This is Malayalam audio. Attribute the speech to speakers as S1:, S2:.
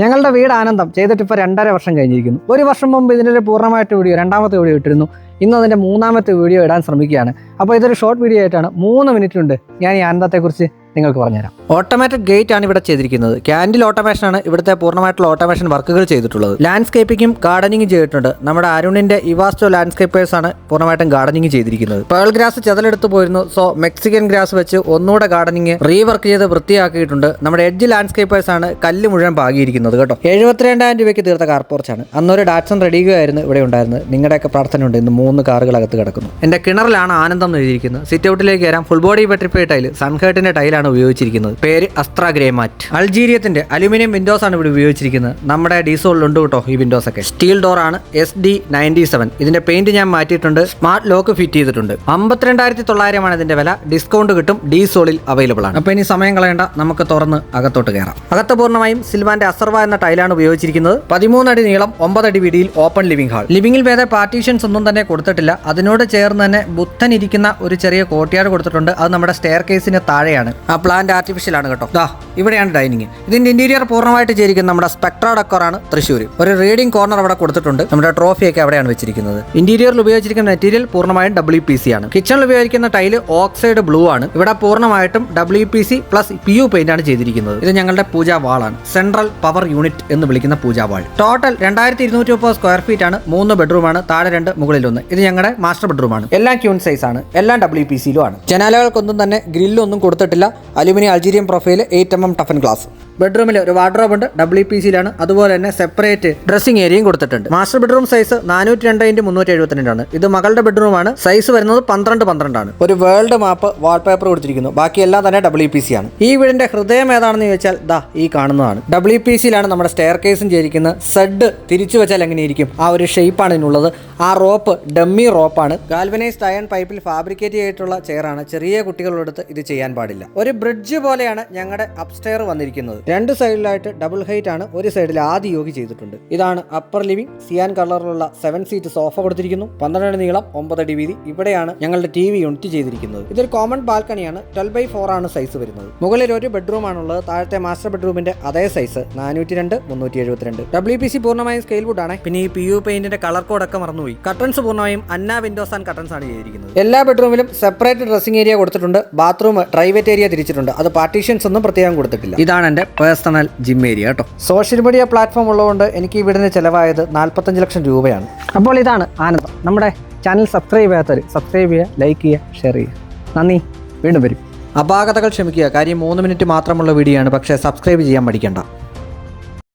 S1: ഞങ്ങളുടെ വീട് ആനന്ദം. ചെയ്തിട്ട് ഇപ്പോൾ രണ്ടര വർഷം കഴിഞ്ഞിരിക്കുന്നു. ഒരു വർഷം മുമ്പ് ഇതിന്റെ ഒരു പൂർണമായിട്ട് വീഡിയോ രണ്ടാമത്തെ വീഡിയോ ഇട്ടിരുന്നു. ഇന്ന് അതിന്റെ മൂന്നാമത്തെ വീഡിയോ ഇടാൻ ശ്രമിക്കുകയാണ്. അപ്പോൾ ഇതൊരു ഷോർട്ട് വീഡിയോ ആയിട്ടാണ്. മൂന്ന് മിനിറ്റ് ഉണ്ട് ഞാൻ ഈ ആനന്ദത്തെക്കുറിച്ച് നിങ്ങൾക്ക് പറഞ്ഞുതരാം. ഓട്ടോമാറ്റിക് ഗേറ്റ് ആണ് ഇവിടെ ചെയ്തിരിക്കുന്നത്. ക്യാൻഡിൽ ഓട്ടോമേഷൻ ആണ് ഇവിടുത്തെ പൂർണമായിട്ടുള്ള ഓട്ടോമേഷൻ വർക്കുകൾ ചെയ്തിട്ടുള്ളത്. ലാൻഡ്സ്കേപ്പിംഗും ഗാർഡനിങ്ങും ചെയ്തിട്ടുണ്ട്. നമ്മുടെ അരുണിന്റെ ഇവാസ്റ്റോ ലാൻഡ്സ്കേപ്പേഴ്സ് ആണ് പൂർണമായിട്ടും ഗാർഡനിങ് ചെയ്തിരിക്കുന്നത്. പേൾ ഗ്രാസ് ചെതലെടുത്ത് പോയിരുന്നു. സോ മെക്സിക്കൻ ഗ്രാസ് വെച്ച് ഒന്നുകൂടെ ഗാർഡനിങ് റീവർക്ക് ചെയ്ത് വൃത്തിയാക്കിയിട്ടുണ്ട്. നമ്മുടെ എഡ്ജ് ലാൻഡ്സ്കേപ്പേഴ്സ് ആണ് കല്ല് മുഴുവൻ പാകിയിരിക്കുന്നത് കേട്ടോ. എഴുപത്തിരണ്ടായിരം രൂപയ്ക്ക് തീർത്ത കാർ പോർച്ചാണ് അന്നൊരു ഡാറ്റ്സൺ റെഡിയുകയായിരുന്നു ഇവിടെ ഉണ്ടായിരുന്നത് നിങ്ങളുടെയൊക്കെ പ്രാർത്ഥന ഉണ്ട്. ഇന്ന് മൂന്ന് കാറുകൾ അകത്ത് കിടക്കുന്നു. എന്റെ കിണറിലാണ് ആനന്ദം എഴുതിയിരിക്കുന്നത്. സിറ്റ് ഔട്ടിലേക്ക് വരാം. ഫുൾ ബോഡി പെട്രിഫൈ ടൈൽ സൺഹേർട്ടിന്റെ ടൈലാണ് ഉപയോഗിച്ചിരിക്കുന്നത്. പേര് അസ്ത്ര ഗ്രേമാറ്റ്. അൾജീരിയത്തിന്റെ അലുമിനിയം വിൻഡോസ് ആണ് ഇവിടെ ഉപയോഗിച്ചിരിക്കുന്നത്. നമ്മുടെ ഡീസോളിലുണ്ട് കേട്ടോ ഈ വിൻഡോസ് ഒക്കെ. സ്റ്റീൽ ഡോർ ആണ് എസ് ഡി നയന്റി സെവൻ ഇതിന്റെ പെയിന്റ് ഞാൻ മാറ്റിയിട്ടുണ്ട്. സ്മാർട്ട് ലോക്ക് ഫിറ്റ് ചെയ്തിട്ടുണ്ട്. അമ്പത്തിരണ്ടായിരത്തി തൊള്ളായിരമാണ് ഇതിന്റെ വില. ഡിസ്കൗണ്ട് കിട്ടും. ഡീസോളിൽ അവൈലബിൾ ആണ്. അപ്പൊ ഇനി സമയം കളയേണ്ട. നമുക്ക് തുറന്ന് അകത്തോട്ട് കയറാം. അകത്ത് പൂർണമായും സിൽവാന്റെ അസർവ എന്ന ടൈലാണ് ഉപയോഗിച്ചിരിക്കുന്നത്. പതിമൂന്നടി നീളം ഒമ്പതടി വീതിയിൽ ഓപ്പൺ ലിവിംഗ് ഹാൾ ലിവിംഗിൽ വേറെ പാർട്ടീഷൻസ് ഒന്നും തന്നെ കൊടുത്തിട്ടില്ല. അതിനോട് ചേർന്ന് തന്നെ ബുദ്ധൻ ഇരിക്കുന്ന ഒരു ചെറിയ കോട്ടിയാട് കൊടുത്തിട്ടുണ്ട്. അത് നമ്മുടെ സ്റ്റെയർ കേസിന് താഴെയാണ്. ആ പ്ലാന്റ് ആർട്ടിഫിഷ്യൽ ആണ് കേട്ടോ. ദാ ഇവിടെയാണ് ഡൈനിങ് ഇതിന്റെ ഇന്റീരിയർ പൂർണമായിട്ട് ചെയ്തിരിക്കുന്നത് നമ്മുടെ സ്പെക്ട്ര ഡെക്കോർ ആണ് തൃശ്ശൂർ ഒരു റീഡിംഗ് കോർണർ അവിടെ കൊടുത്തിട്ടുണ്ട്. നമ്മുടെ ട്രോഫിയൊക്കെ അവിടെയാണ് വെച്ചിരിക്കുന്നത്. ഇന്റീരിയറിൽ ഉപയോഗിച്ചിരിക്കുന്ന മെറ്റീരിയൽ പൂർണമായും ഡബ്ല്യു പി സി ആണ്. കിച്ചണിൽ ഉപയോഗിക്കുന്ന ടൈൽ ഓക്സൈഡ് ബ്ലൂ ആണ്. ഇവിടെ പൂർണമായിട്ടും W P C plus P U paint ആണ് ചെയ്തിരിക്കുന്നത്. ഇത് ഞങ്ങളുടെ പൂജാ വാളാണ് സെൻട്രൽ പവർ യൂണിറ്റ് എന്ന് വിളിക്കുന്ന പൂജാ വാൾ ടോട്ടൽ രണ്ടായിരത്തി ഇരുന്നൂറ്റി മുപ്പത് സ്ക്വയർ ഫീറ്റ് ആണ്. മൂന്ന് ബെഡ്റൂം ആണ്. താഴെ രണ്ട് മുകളിൽ ഒന്ന്. ഇത് ഞങ്ങളുടെ മാസ്റ്റർ ബെഡ്റൂം ആണ്. എല്ലാം ക്യൂൺ സൈസ് ആണ്. എല്ലാം ഡബ്ല്യു പി സിയിലും ആണ്. ജനാലകൾക്കൊന്നും തന്നെ ഗ്രില്ലൊന്നും കൊടുത്തിട്ടില്ല. Aluminium അൾജീരിയം profile eight M M toughen glass. ബെഡ്റൂമിൽ ഒരു വാർഡ്രോബ് ഉണ്ട് ഡബ്ല്യു പി സിയിലാണ് അതുപോലെ തന്നെ സെപ്പറേറ്റ് ഡ്രസ്സിംഗ് ഏരിയയും കൊടുത്തിട്ടുണ്ട്. മാസ്റ്റർ ബെഡ്റൂം സൈസ് നാനൂറ്റി രണ്ട് ഇന്റ് മുന്നൂറ്റി എഴുപത്തിരണ്ടാണ് ഇത് മകളുടെ ബെഡ്റൂമാണ്. സൈസ് വരുന്നത് പന്ത്രണ്ട് പന്ത്രണ്ടാണ് ഒരു വേൾഡ് മാപ്പ് വാൾപേപ്പർ കൊടുത്തിരിക്കുന്നു. ബാക്കിയെല്ലാം തന്നെ ഡബ്ല്യു പി സി ആണ് ഈ വീടിന്റെ ഹൃദയം ഏതാണെന്ന് ചോദിച്ചാൽ ദാ ഈ കാണുന്നതാണ്. ഡബ്ല്യു പി സിയിലാണ് നമ്മുടെ സ്റ്റെയർ കേസും ചേരിക്കുന്നത് സെഡ് തിരിച്ചു വെച്ചാൽ എങ്ങനെയിരിക്കും? ആ ഒരു ഷേപ്പാണ് ഇതിനുള്ളത്. ആ റോപ്പ് ഡമ്മി റോപ്പാണ് ഗാൽവനൈസ്ഡ് അയൺ പൈപ്പിൽ ഫാബ്രിക്കേറ്റ് ചെയ്തിട്ടുള്ള ചെയറാണ് ചെറിയ കുട്ടികളുടെ അടുത്ത് ഇത് ചെയ്യാൻ പാടില്ല. ഒരു ബ്രിഡ്ജ് പോലെയാണ് ഞങ്ങളുടെ അപ്സ്റ്റെയർ വന്നിരിക്കുന്നത്. രണ്ട് സൈഡിലായിട്ട് ഡബിൾ ഹൈറ്റ് ആണ്. ഒരു സൈഡിൽ ആദ്യ യോഗി ചെയ്തിട്ടുണ്ട്. ഇതാണ് അപ്പർ ലിവിംഗ് സിയാൻ കളറിലുള്ള സെവൻ സീറ്റ് സോഫ കൊടുത്തിരിക്കുന്നു. പന്ത്രണ്ട് നീളം ഒമ്പത് അടി വീതി. ഇവിടെയാണ് ഞങ്ങളുടെ ടി വി യൂണിറ്റ് ചെയ്തിരിക്കുന്നത്. ഇതൊരു കോമൺ ബാൽക്കണിയാണ് ട്വൽവ് ബൈ ഫോർ ആണ് സൈസ് വരുന്നത്. മുകളിൽ ഒരു ബെഡ്റൂം ആണുള്ളത്. താഴത്തെ മാസ്റ്റർ ബെഡ്റൂമിന്റെ അതേ സൈസ് നാനൂറ്റി രണ്ട് മുന്നൂറ്റി എഴുപത്തിരണ്ട് ഡബ്ല്യു പി സി പൂർണമായും സ്കെയിൽ വുഡ് ആണ്. പിന്നെ ഈ പി യു പെയിന്റിന്റെ കളർ കോഡ് ഒക്കെ മറന്നുപോയി. കട്ടൺസ് പൂർണമായും അന്ന വിൻഡോസ് ആൻഡ് കട്ടൺസ് ആണ് ചെയ്തിരിക്കുന്നത്. എല്ലാ ബെഡ്റൂമിലും സെപ്പറേറ്റ് ഡ്രസ്സിംഗ് ഏരിയ കൊടുത്തിട്ടുണ്ട്. ബാത്റൂം പ്രൈവറ്റ് ഏരിയ തിരിച്ചിട്ടുണ്ട്. അത് പാർട്ടീഷൻസ് ഒന്നും പ്രത്യേകം കൊടുത്തിട്ടില്ല. ഇതാണ് എന്റെ പേഴ്സണൽ ജിം ഏരിയ കേട്ടോ സോഷ്യൽ മീഡിയ പ്ലാറ്റ്ഫോം ഉള്ളതുകൊണ്ട് എനിക്ക് ഈ വീടിന് ചിലവായത് നാൽപ്പത്തഞ്ച് ലക്ഷം രൂപയാണ്. അപ്പോൾ ഇതാണ് ആനന്ദം. നമ്മുടെ ചാനൽ സബ്സ്ക്രൈബ് ചെയ്യാത്തവർ സബ്സ്ക്രൈബ് ചെയ്യുക ലൈക്ക് ചെയ്യുക ഷെയർ ചെയ്യുക. നന്ദി. വീണ്ടും വരും. അപാകതകൾ ക്ഷമിക്കുക. കാര്യം മൂന്ന് മിനിറ്റ് മാത്രമുള്ള വീഡിയോ ആണ്. പക്ഷേ സബ്സ്ക്രൈബ് ചെയ്യാൻ പഠിക്കേണ്ട